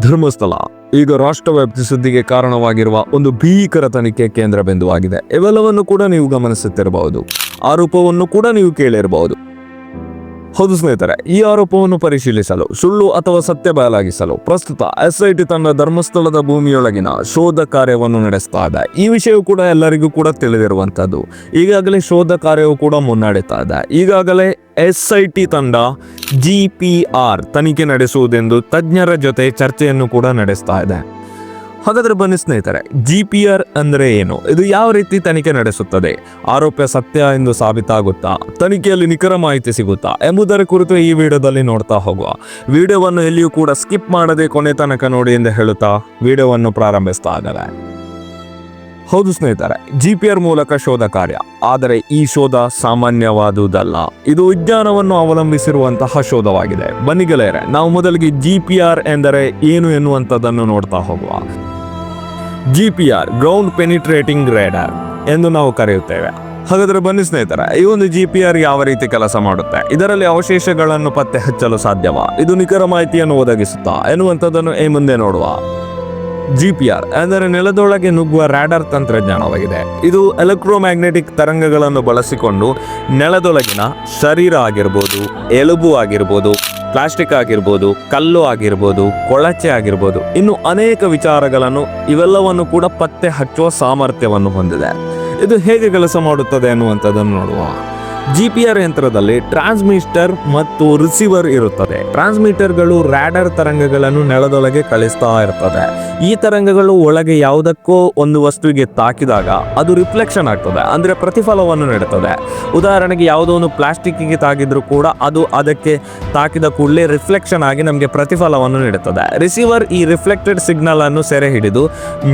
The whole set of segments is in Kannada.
ಧರ್ಮಸ್ಥಳ. ಈಗ ರಾಷ್ಟ್ರವ್ಯಾಪ್ತಿ ಸುದ್ದಿಗೆ ಕಾರಣವಾಗಿರುವ ಒಂದು ಭೀಕರ ತನಿಖೆ ಕೇಂದ್ರ ಬಿಂದುವಾಗಿದೆ. ಇವೆಲ್ಲವನ್ನು ಕೂಡ ನೀವು ಗಮನಿಸುತ್ತಿರಬಹುದು. ಆರೋಪವನ್ನು ಕೂಡ ನೀವು ಕೇಳಿರಬಹುದು. ಹೌದು ಸ್ನೇಹಿತರೆ, ಈ ಆರೋಪವನ್ನು ಪರಿಶೀಲಿಸಲು, ಸುಳ್ಳು ಅಥವಾ ಸತ್ಯ ಬಯಲಾಗಿಸಲು ಪ್ರಸ್ತುತ ಎಸ್ಐಟಿ ತನ್ನ ಧರ್ಮಸ್ಥಳದ ಭೂಮಿಯೊಳಗಿನ ಶೋಧ ಕಾರ್ಯವನ್ನು ನಡೆಸ್ತಾ ಇದೆ. ಈ ವಿಷಯವು ಕೂಡ ಎಲ್ಲರಿಗೂ ಕೂಡ ತಿಳಿದಿರುವಂತದ್ದು ಈಗಾಗಲೇ ಶೋಧ ಕಾರ್ಯವು ಕೂಡ ಮುನ್ನಡೆತಾ ಇದೆ. ಈಗಾಗಲೇ ಎಸ್ ಐ ಟಿ ತಂಡ ಜಿ ಪಿ ಆರ್ ತನಿಖೆ ನಡೆಸುವುದೆಂದು ತಜ್ಞರ ಜೊತೆ ಚರ್ಚೆಯನ್ನು ಕೂಡ ನಡೆಸ್ತಾ ಇದೆ. ಹಾಗಾದ್ರೆ ಬನ್ನಿ ಸ್ನೇಹಿತರೆ ಜಿ ಪಿ ಆರ್ ಅಂದ್ರೆ ಏನು? ಇದು ಯಾವ ರೀತಿ ತನಿಖೆ ನಡೆಸುತ್ತದೆ? ಆರೋಪ ಸತ್ಯ ಎಂದು ಸಾಬೀತಾಗುತ್ತಾ? ತನಿಖೆಯಲ್ಲಿ ನಿಖರ ಮಾಹಿತಿ ಸಿಗುತ್ತಾ? ಎಂಬುದರ ಕುರಿತು ಈ ವಿಡಿಯೋದಲ್ಲಿ ನೋಡ್ತಾ ಹೋಗುವ. ವಿಡಿಯೋವನ್ನು ಎಲ್ಲಿಯೂ ಕೂಡ ಸ್ಕಿಪ್ ಮಾಡದೆ ಕೊನೆ ತನಕ ನೋಡಿ ಎಂದು ಹೇಳುತ್ತಾ, ವಿಡಿಯೋವನ್ನು ಪ್ರಾರಂಭಿಸ್ತಾ ಇದ್ದಾರೆ ಹೌದು ಸ್ನೇಹಿತರೆ ಜಿ ಪಿ ಆರ್ ಮೂಲಕ ಶೋಧ ಕಾರ್ಯ. ಆದರೆ ಈ ಶೋಧ ಸಾಮಾನ್ಯವಾದುದಲ್ಲ. ಇದು ವಿಜ್ಞಾನವನ್ನು ಅವಲಂಬಿಸಿರುವಂತಹ ಶೋಧವಾಗಿದೆ. ಬನ್ನಿ ಗೆಳೆಯರೆ, ನಾವು ಮೊದಲಿಗೆ ಜಿ ಪಿ ಆರ್ ಎಂದರೆ ಏನು ಎನ್ನುವಂಥದ್ದನ್ನು ನೋಡ್ತಾ ಹೋಗುವ. G P R ground penetrating radar ಎಂದು ನಾವು ಕರೆಯುತ್ತೇವೆ. ಹಾಗಾದ್ರೆ ಬನ್ನಿ ಸ್ನೇಹಿತರೆ, ಈ ಒಂದು ಜಿ ಪಿ ಆರ್ ಯಾವ ರೀತಿ ಕೆಲಸ ಮಾಡುತ್ತೆ? ಇದರಲ್ಲಿ ಅವಶೇಷಗಳನ್ನು ಪತ್ತೆ ಹಚ್ಚಲು ಸಾಧ್ಯವಾ? ಇದು ನಿಖರ ಮಾಹಿತಿಯನ್ನು ಒದಗಿಸುತ್ತಾ? ಎನ್ನುವಂಥದ್ದನ್ನು ಈ ಮುಂದೆ ನೋಡುವ. ಜಿ ಪಿ ಆರ್ ಅಂದರೆ ನೆಲದೊಳಗೆ ನುಗ್ಗುವ ರ್ಯಾಡರ್ ತಂತ್ರಜ್ಞಾನವಾಗಿದೆ. ಇದು ಎಲೆಕ್ಟ್ರೋಮ್ಯಾಗ್ನೆಟಿಕ್ ತರಂಗಗಳನ್ನು ಬಳಸಿಕೊಂಡು ನೆಲದೊಳಗಿನ ಶರೀರ ಆಗಿರ್ಬೋದು, ಎಲುಬು ಆಗಿರ್ಬೋದು, ಪ್ಲಾಸ್ಟಿಕ್ ಆಗಿರ್ಬೋದು, ಕಲ್ಲು ಆಗಿರ್ಬೋದು, ಕೊಳಚೆ ಆಗಿರ್ಬೋದು, ಇನ್ನು ಅನೇಕ ವಿಚಾರಗಳನ್ನು ಇವೆಲ್ಲವನ್ನು ಕೂಡ ಪತ್ತೆ ಹಚ್ಚುವ ಸಾಮರ್ಥ್ಯವನ್ನು ಹೊಂದಿದೆ. ಇದು ಹೇಗೆ ಕೆಲಸ ಮಾಡುತ್ತದೆ ಅನ್ನುವಂಥದ್ದನ್ನು ನೋಡುವ. ಜಿ ಪಿ ಆರ್ ಯಂತ್ರದಲ್ಲಿ ಟ್ರಾನ್ಸ್ಮಿಟರ್ ಮತ್ತು ರಿಸೀವರ್ ಇರುತ್ತದೆ. ಟ್ರಾನ್ಸ್ಮಿಟರ್ಗಳು ರ್ಯಾಡರ್ ತರಂಗಗಳನ್ನು ನೆಲದೊಳಗೆ ಕಳಿಸ್ತಾ ಇರ್ತದೆ. ಈ ತರಂಗಗಳು ಒಳಗೆ ಯಾವುದಕ್ಕೋ ಒಂದು ವಸ್ತುವಿಗೆ ತಾಕಿದಾಗ ಅದು ರಿಫ್ಲೆಕ್ಷನ್ ಆಗ್ತದೆ, ಅಂದ್ರೆ ಪ್ರತಿಫಲವನ್ನು ನೀಡುತ್ತದೆ. ಉದಾಹರಣೆಗೆ ಯಾವುದೋ ಒಂದು ಪ್ಲಾಸ್ಟಿಕ್ಗೆ ತಾಗಿದ್ರು ಕೂಡ ಅದು ಅದಕ್ಕೆ ತಾಕಿದ ಕೂಡಲೇ ರಿಫ್ಲೆಕ್ಷನ್ ಆಗಿ ನಮಗೆ ಪ್ರತಿಫಲವನ್ನು ನೀಡುತ್ತದೆ. ರಿಸೀವರ್ ಈ ರಿಫ್ಲೆಕ್ಟೆಡ್ ಸಿಗ್ನಲ್ ಅನ್ನು ಸೆರೆ ಹಿಡಿದು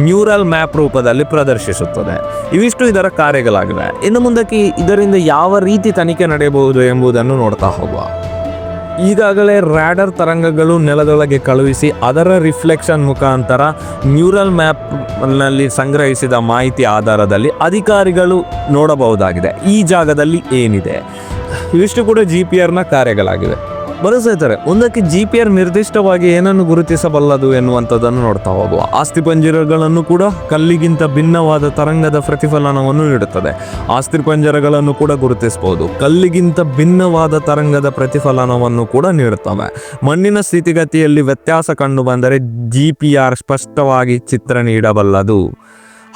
ನ್ಯೂರಲ್ ಮ್ಯಾಪ್ ರೂಪದಲ್ಲಿ ಪ್ರದರ್ಶಿಸುತ್ತದೆ. ಇವಿಷ್ಟು ಇದರ ಕಾರ್ಯಗಳಾಗಿವೆ. ಇನ್ನು ಮುಂದಕ್ಕೆ ಇದರಿಂದ ಯಾವ ರೀತಿ ತನಿಖೆ ನಡೆಯಬಹುದು ಎಂಬುದನ್ನು ನೋಡ್ತಾ ಹೋಗುವ. ಈಗಾಗಲೇ ರ್ಯಾಡರ್ ತರಂಗಗಳು ನೆಲದೊಳಗೆ ಕಳುಹಿಸಿ ಅದರ ರಿಫ್ಲೆಕ್ಷನ್ ಮುಖಾಂತರ ನ್ಯೂರಲ್ ಮ್ಯಾಪ್ನಲ್ಲಿ ಸಂಗ್ರಹಿಸಿದ ಮಾಹಿತಿ ಆಧಾರದಲ್ಲಿ ಅಧಿಕಾರಿಗಳು ನೋಡಬಹುದಾಗಿದೆ. ಈ ಜಾಗದಲ್ಲಿ ಏನಿದೆ? ಇವಿಷ್ಟು ಕೂಡ ಜಿ ಪಿ ಆರ್ನ ಕಾರ್ಯಗಳಾಗಿವೆ. ಬರಸ್ತಾರೆ ಒಂದಕ್ಕೆ ಜಿ ಪಿ ಆರ್ ನಿರ್ದಿಷ್ಟವಾಗಿ ಏನನ್ನು ಗುರುತಿಸಬಲ್ಲದು ಎನ್ನುವಂಥದ್ದನ್ನು ನೋಡ್ತಾ ಹೋಗುವ. ಆಸ್ತಿ ಪಂಜರಗಳನ್ನು ಕೂಡ ಕಲ್ಲಿಗಿಂತ ಭಿನ್ನವಾದ ತರಂಗದ ಪ್ರತಿಫಲನವನ್ನು ನೀಡುತ್ತದೆ. ಆಸ್ತಿ ಪಂಜರಗಳನ್ನು ಕೂಡ ಗುರುತಿಸಬಹುದು. ಕಲ್ಲಿಗಿಂತ ಭಿನ್ನವಾದ ತರಂಗದ ಪ್ರತಿಫಲನವನ್ನು ಕೂಡ ನೀಡುತ್ತವೆ. ಮಣ್ಣಿನ ಸ್ಥಿತಿಗತಿಯಲ್ಲಿ ವ್ಯತ್ಯಾಸ ಕಂಡು ಬಂದರೆ ಜಿ ಪಿ ಆರ್ ಸ್ಪಷ್ಟವಾಗಿ ಚಿತ್ರ ನೀಡಬಲ್ಲದು.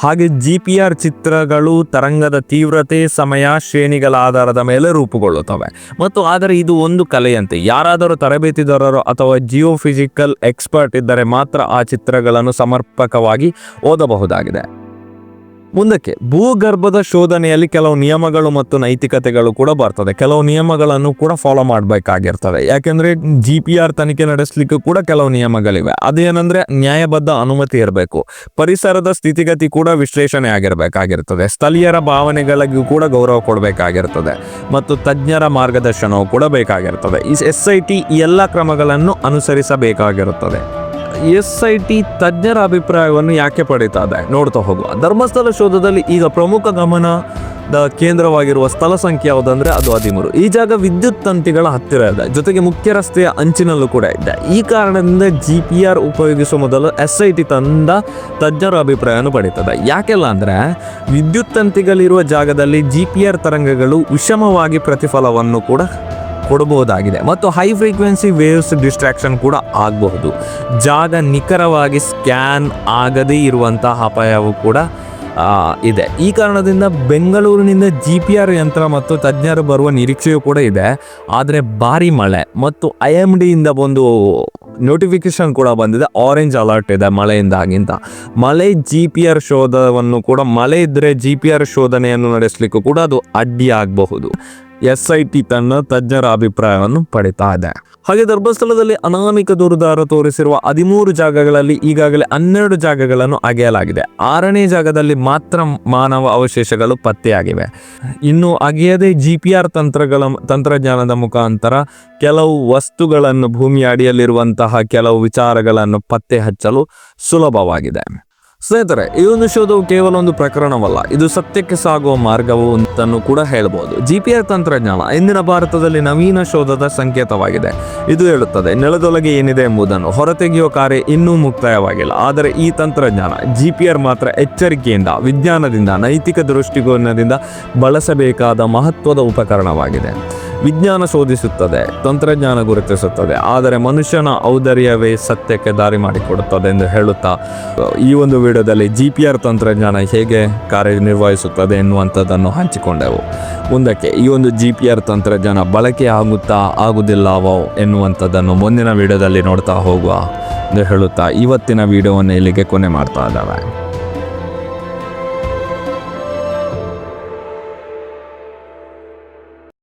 ಹಾಗೆ ಜಿ ಪಿ ಆರ್ ಚಿತ್ರಗಳು ತರಂಗದ ತೀವ್ರತೆ, ಸಮಯ, ಶ್ರೇಣಿಗಳ ಆಧಾರದ ಮೇಲೆ ರೂಪುಗೊಳ್ಳುತ್ತವೆ. ಮತ್ತು ಆದರೆ ಇದು ಒಂದು ಕಲೆಯಂತೆ. ಯಾರಾದರೂ ತರಬೇತಿದಾರರು ಅಥವಾ ಜಿಯೋಫಿಸಿಕಲ್ ಎಕ್ಸ್ಪರ್ಟ್ ಇದ್ದರೆ ಮಾತ್ರ ಆ ಚಿತ್ರಗಳನ್ನು ಸಮರ್ಪಕವಾಗಿ ಓದಬಹುದಾಗಿದೆ. ಮುಂದಕ್ಕೆ ಭೂಗರ್ಭದ ಶೋಧನೆಯಲ್ಲಿ ಕೆಲವು ನಿಯಮಗಳು ಮತ್ತು ನೈತಿಕತೆಗಳು ಕೂಡ ಬರ್ತದೆ. ಕೆಲವು ನಿಯಮಗಳನ್ನು ಕೂಡ ಫಾಲೋ ಮಾಡಬೇಕಾಗಿರ್ತದೆ. ಯಾಕೆಂದ್ರೆ ಜಿ ಪಿ ಆರ್ ತನಿಖೆ ನಡೆಸಲಿಕ್ಕೆ ಕೂಡ ಕೆಲವು ನಿಯಮಗಳಿವೆ. ಅದೇನಂದ್ರೆ ನ್ಯಾಯಬದ್ಧ ಅನುಮತಿ ಇರಬೇಕು. ಪರಿಸರದ ಸ್ಥಿತಿಗತಿ ಕೂಡ ವಿಶ್ಲೇಷಣೆ ಆಗಿರಬೇಕಾಗಿರ್ತದೆ. ಸ್ಥಳೀಯರ ಭಾವನೆಗಳಿಗೂ ಕೂಡ ಗೌರವ ಕೊಡಬೇಕಾಗಿರ್ತದೆ. ಮತ್ತು ತಜ್ಞರ ಮಾರ್ಗದರ್ಶನವು ಕೂಡ ಬೇಕಾಗಿರ್ತದೆ. ಈ ಎಸ್ ಐ ಟಿ ಎಲ್ಲ ಕ್ರಮಗಳನ್ನು ಅನುಸರಿಸಬೇಕಾಗಿರುತ್ತದೆ. ಎಸ್ ಐ ಟಿ ತಜ್ಞರ ಅಭಿಪ್ರಾಯವನ್ನು ಯಾಕೆ ಪಡೀತಾ ಇದೆ? ನೋಡ್ತಾ ಹೋಗುವ. ಧರ್ಮಸ್ಥಳ ಶೋಧದಲ್ಲಿ ಈಗ ಪ್ರಮುಖ ಗಮನದ ಕೇಂದ್ರವಾಗಿರುವ ಸ್ಥಳ ಸಂಖ್ಯೆ ಯಾವುದಂದ್ರೆ ಅದು ಹದಿಮೂರು. ಈ ಜಾಗ ವಿದ್ಯುತ್ ತಂತಿಗಳ ಹತ್ತಿರ ಇದೆ. ಜೊತೆಗೆ ಮುಖ್ಯ ರಸ್ತೆಯ ಅಂಚಿನಲ್ಲೂ ಕೂಡ ಇದೆ. ಈ ಕಾರಣದಿಂದ ಜಿ ಪಿ ಆರ್ ಉಪಯೋಗಿಸುವ ಮೊದಲು ಎಸ್ ಐ ಟಿ ತಂದ ತಜ್ಞರ ಅಭಿಪ್ರಾಯವನ್ನು ಪಡೀತದೆ. ಯಾಕೆಲ್ಲ ಅಂದ್ರೆ ವಿದ್ಯುತ್ ತಂತಿಗಳಿರುವ ಜಾಗದಲ್ಲಿ ಜಿ ಪಿ ಆರ್ ತರಂಗಗಳು ವಿಷಮವಾಗಿ ಪ್ರತಿಫಲವನ್ನು ಕೂಡ ಕೊಡಬಹುದಾಗಿದೆ. ಮತ್ತು ಹೈ ಫ್ರೀಕ್ವೆನ್ಸಿ ವೇವ್ಸ್ ಡಿಸ್ಟ್ರಾಕ್ಷನ್ ಕೂಡ ಆಗಬಹುದು. ಜಾಗ ನಿಖರವಾಗಿ ಸ್ಕ್ಯಾನ್ ಆಗದೇ ಇರುವಂತಹ ಅಪಾಯವು ಕೂಡ ಇದೆ. ಈ ಕಾರಣದಿಂದ ಬೆಂಗಳೂರಿನಿಂದ ಜಿ ಪಿ ಆರ್ ಯಂತ್ರ ಮತ್ತು ತಜ್ಞರು ಬರುವ ನಿರೀಕ್ಷೆಯೂ ಕೂಡ ಇದೆ. ಆದರೆ ಭಾರಿ ಮಳೆ ಮತ್ತು ಐ ಎಂ ಡಿಯಿಂದ ಒಂದು ನೋಟಿಫಿಕೇಶನ್ ಕೂಡ ಬಂದಿದೆ. ಆರೆಂಜ್ ಅಲರ್ಟ್ ಇದೆ ಮಳೆಯಿಂದಾಗಿಂತ ಮಳೆ ಜಿ ಪಿ ಆರ್ ಶೋಧವನ್ನು ಕೂಡ, ಮಳೆ ಇದ್ದರೆ ಜಿ ಪಿ ಆರ್ ಶೋಧನೆಯನ್ನು ನಡೆಸಲಿಕ್ಕೂ ಕೂಡ ಅದು ಅಡ್ಡಿ ಆಗಬಹುದು ಎಸ್ ಐ ಟಿ ತನ್ನ ತಜ್ಞರ ಅಭಿಪ್ರಾಯವನ್ನು ಪಡಿತಾ ಇದೆ. ಹಾಗೆ ಧರ್ಮಸ್ಥಳದಲ್ಲಿ ಅನಾಮಿಕ ದೂರುದಾರ ತೋರಿಸಿರುವ ಹದಿಮೂರು ಜಾಗಗಳಲ್ಲಿ ಈಗಾಗಲೇ ಹನ್ನೆರಡು ಜಾಗಗಳನ್ನು ಅಗೆಯಲಾಗಿದೆ. ಆರನೇ ಜಾಗದಲ್ಲಿ ಮಾತ್ರ ಮಾನವ ಅವಶೇಷಗಳು ಪತ್ತೆಯಾಗಿವೆ. ಇನ್ನು ಅಗೆಯದೆ ಜಿ ಪಿ ಆರ್ ತಂತ್ರಗಳ ತಂತ್ರಜ್ಞಾನದ ಮುಖಾಂತರ ಕೆಲವು ವಸ್ತುಗಳನ್ನು ಭೂಮಿಯ ಅಡಿಯಲ್ಲಿರುವಂತಹ ಕೆಲವು ವಿಚಾರಗಳನ್ನು ಪತ್ತೆ ಹಚ್ಚಲು ಸುಲಭವಾಗಿದೆ. ಸ್ನೇಹಿತರೆ ಈ ಒಂದು ಶೋಧವು ಕೇವಲ ಒಂದು ಪ್ರಕರಣವಲ್ಲ. ಇದು ಸತ್ಯಕ್ಕೆ ಸಾಗುವ ಮಾರ್ಗವು ಅಂತಾನು ಕೂಡ ಹೇಳಬಹುದು ಜಿಪಿಆರ್ ತಂತ್ರಜ್ಞಾನ ಇಂದಿನ ಭಾರತದಲ್ಲಿ ನವೀನ ಶೋಧದ ಸಂಕೇತವಾಗಿದೆ. ಇದು ಹೇಳುತ್ತದೆ, ನೆಲದೊಳಗೆ ಏನಿದೆ ಎಂಬುದನ್ನು ಹೊರತೆಗೆಯುವ ಕಾರ್ಯ ಇನ್ನೂ ಮುಕ್ತಾಯವಾಗಿಲ್ಲ. ಆದರೆ ಈ ತಂತ್ರಜ್ಞಾನ ಜಿಪಿಆರ್ ಮಾತ್ರ ಎಚ್ಚರಿಕೆಯಿಂದ, ವಿಜ್ಞಾನದಿಂದ, ನೈತಿಕ ದೃಷ್ಟಿಕೋನದಿಂದ ಬಳಸಬೇಕಾದ ಮಹತ್ವದ ಉಪಕರಣವಾಗಿದೆ. ವಿಜ್ಞಾನ ಶೋಧಿಸುತ್ತದೆ, ತಂತ್ರಜ್ಞಾನ ಗುರುತಿಸುತ್ತದೆ, ಆದರೆ ಮನುಷ್ಯನ ಔದಾರ್ಯವೇ ಸತ್ಯಕ್ಕೆ ದಾರಿ ಮಾಡಿಕೊಡುತ್ತದೆ ಎಂದು ಹೇಳುತ್ತಾ, ಈ ಒಂದು ವಿಡಿಯೋದಲ್ಲಿ ಜಿ ಪಿ ಆರ್ ತಂತ್ರಜ್ಞಾನ ಹೇಗೆ ಕಾರ್ಯನಿರ್ವಹಿಸುತ್ತದೆ ಎನ್ನುವಂಥದ್ದನ್ನು ಹಂಚಿಕೊಂಡೆವು. ಮುಂದಕ್ಕೆ ಈ ಒಂದು ಜಿ ಪಿ ಆರ್ ತಂತ್ರಜ್ಞಾನ ಬಳಕೆ ಆಗುತ್ತಾ ಆಗುವುದಿಲ್ಲವೋ ಎನ್ನುವಂಥದ್ದನ್ನು ಮುಂದಿನ ವಿಡಿಯೋದಲ್ಲಿ ನೋಡ್ತಾ ಹೋಗುವ ಎಂದು ಹೇಳುತ್ತಾ, ಇವತ್ತಿನ ವಿಡಿಯೋವನ್ನು ಇಲ್ಲಿಗೆ ಕೊನೆ ಮಾಡ್ತಾ ಇದ್ದಾವೆ.